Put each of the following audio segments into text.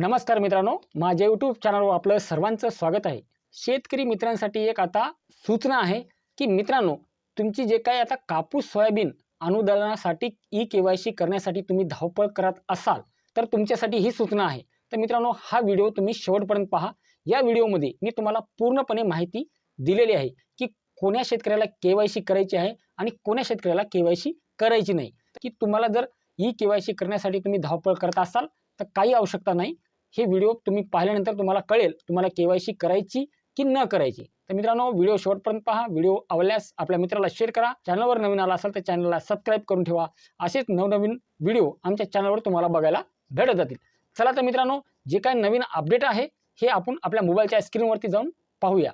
नमस्कार मित्रांनो माझ्या यूट्यूब चॅनलवर आपलं सर्वांचं स्वागत आहे. शेतकरी मित्रांसाठी एक आता सूचना आहे की मित्रांनो तुमची जे काही आता कापूस सोयाबीन अनुदानासाठी ई के वाय सी करण्यासाठी तुम्ही धावपळ करत असाल तर तुमच्यासाठी ही सूचना आहे. तर मित्रांनो हा व्हिडिओ तुम्ही शेवटपर्यंत पहा. या व्हिडिओमध्ये मी तुम्हाला पूर्णपणे माहिती दिलेली आहे की कोण्या शेतकऱ्याला के वाय सी करायची आहे आणि कोण्या शेतकऱ्याला के वाय सी करायची नाही. की तुम्हाला जर ई के वाय सी करण्यासाठी तुम्ही धावपळ करत असाल तर काही आवश्यकता नाही. हे व्हिडिओ तुम्ही पाहिल्यानंतर तुम्हाला कळेल तुम्हाला के वाय सी करायची की न करायची. तर मित्रांनो व्हिडिओ शेवटपर्यंत पहा. व्हिडिओ आवडल्यास आपल्या मित्राला शेअर करा. चॅनलवर नवीन आला असाल तर चॅनलला सबस्क्राईब करून ठेवा. असेच नवनवीन व्हिडिओ आमच्या चॅनलवर तुम्हाला बघायला भेटत जातील. चला तर मित्रांनो जे काही नवीन अपडेट आहे हे आपण आपल्या मोबाईलच्या स्क्रीनवरती जाऊन पाहूया.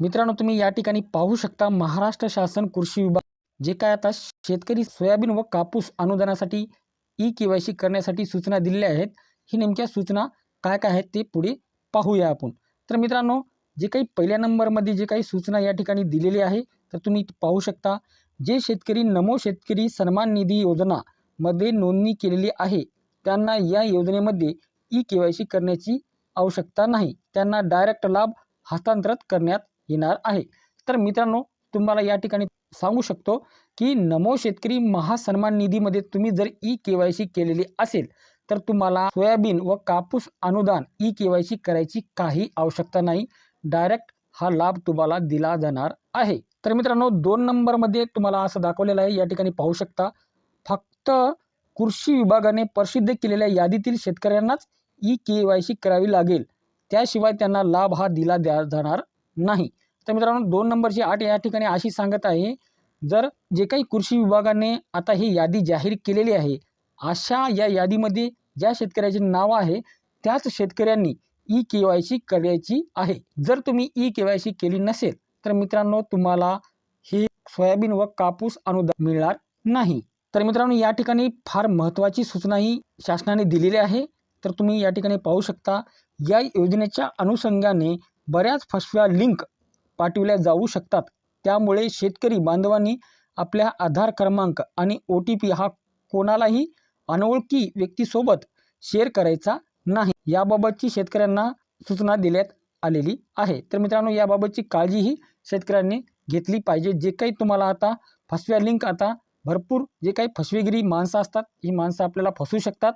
मित्रांनो तुम्ही या ठिकाणी पाहू शकता महाराष्ट्र शासन कृषी विभाग जे काय आता शेतकरी सोयाबीन व कापूस अनुदानासाठी ई के वाय सी करण्यासाठी सूचना दिलेल्या आहेत. ही नेमक्या सूचना काय काय आहेत ते पुढे पाहूया आपण. तर मित्रांनो जे काही पहिल्या नंबरमध्ये जे काही सूचना या ठिकाणी दिलेली आहे तर तुम्ही पाहू शकता जे शेतकरी नमो शेतकरी सन्मान निधी योजनामध्ये नोंदणी केलेली आहे त्यांना या योजनेमध्ये ई के वाय सी करण्याची आवश्यकता नाही. त्यांना डायरेक्ट लाभ हस्तांतरित करण्यात येणार आहे. तर मित्रांनो तुम्हाला या ठिकाणी सांगू शकतो की नमो शेतकरी महासन्मान निधीमध्ये तुम्ही जर ई के वाय सी केलेली असेल तर तुम्हाला सोयाबीन व कापूस अनुदान ई के वाय सी करायची काही आवश्यकता नाही. डायरेक्ट हा लाभ तुम्हाला दिला जाणार आहे. तर मित्रांनो दोन नंबरमध्ये तुम्हाला असं दाखवलेलं आहे या ठिकाणी पाहू शकता. फक्त कृषी विभागाने प्रसिद्ध केलेल्या यादीतील शेतकऱ्यांनाच ई के वाय सी करावी लागेल. त्याशिवाय त्यांना लाभ हा दिला द्या जाणार नाही. तर मित्रांनो दोन नंबरची आठ या ठिकाणी अशी सांगत आहे जर जे काही कृषी विभागाने आता ही यादी जाहीर केलेली आहे अशा या यादीमध्ये ज्या शेतकऱ्याचे नाव आहे त्याच शेतकऱ्यांनी ई के वाय सी करायची आहे. जर तुम्ही ई के वाय सी केली नसेल तर मित्रांनो तुम्हाला हे सोयाबीन व कापूस अनुदान मिळणार नाही. तर मित्रांनो या ठिकाणी फार महत्त्वाची सूचनाही शासनाने दिलेली आहे. तर तुम्ही या ठिकाणी पाहू शकता या योजनेच्या अनुषंगाने बऱ्याच फसव्या लिंक पाठविल्या जाऊ शकतात. त्यामुळे शेतकरी बांधवांनी आपल्या आधार क्रमांक आणि ओ टी पी हा कोणालाही अनोळखी व्यक्तीसोबत शेअर करायचा नाही. याबाबतची शेतकऱ्यांना सूचना देण्यात आलेली आहे. तर मित्रांनो याबाबतची काळजीही शेतकऱ्यांनी घेतली पाहिजे. जे काही तुम्हाला आता फसव्या लिंक आता भरपूर जे काही फसवेगिरी माणसं असतात ही माणसं आपल्याला फसवू शकतात.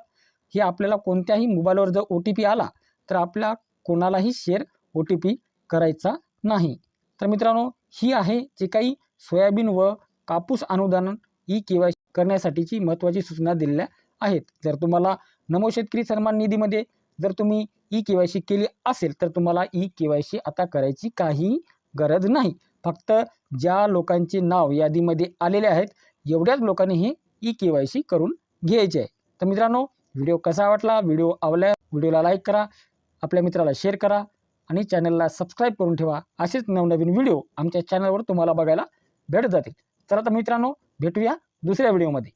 हे आपल्याला कोणत्याही मोबाईलवर जर ओ टी पी आला तर आपल्या कोणालाही शेअर ओ टी पी करायचा नाही. तर मित्रांनो ही आहे जे काही सोयाबीन व कापूस अनुदान ई के वाय करण्यासाठीची महत्त्वाची सूचना दिलेल्या आहेत. जर तुम्हाला नमो शेतकरी सन्मान निधीमध्ये जर तुम्ही ई के वाय सी केली असेल तर तुम्हाला ई के वाय सी आता करायची काही गरज नाही. फक्त ज्या लोकांचे नाव यादीमध्ये आलेले आहेत एवढ्याच लोकांनी हे ई के वाय सी करून घ्यायचे आहे. तर मित्रांनो व्हिडिओ कसा वाटला? व्हिडिओ आवडल्या व्हिडिओला लाईक करा आपल्या मित्राला शेअर करा आणि चॅनलला सबस्क्राईब करून ठेवा. असेच नवनवीन व्हिडिओ आमच्या चॅनलवर तुम्हाला बघायला भेट जातील. चला तर मित्रांनो भेटूया दुसऱ्या व्हिडिओमध्ये.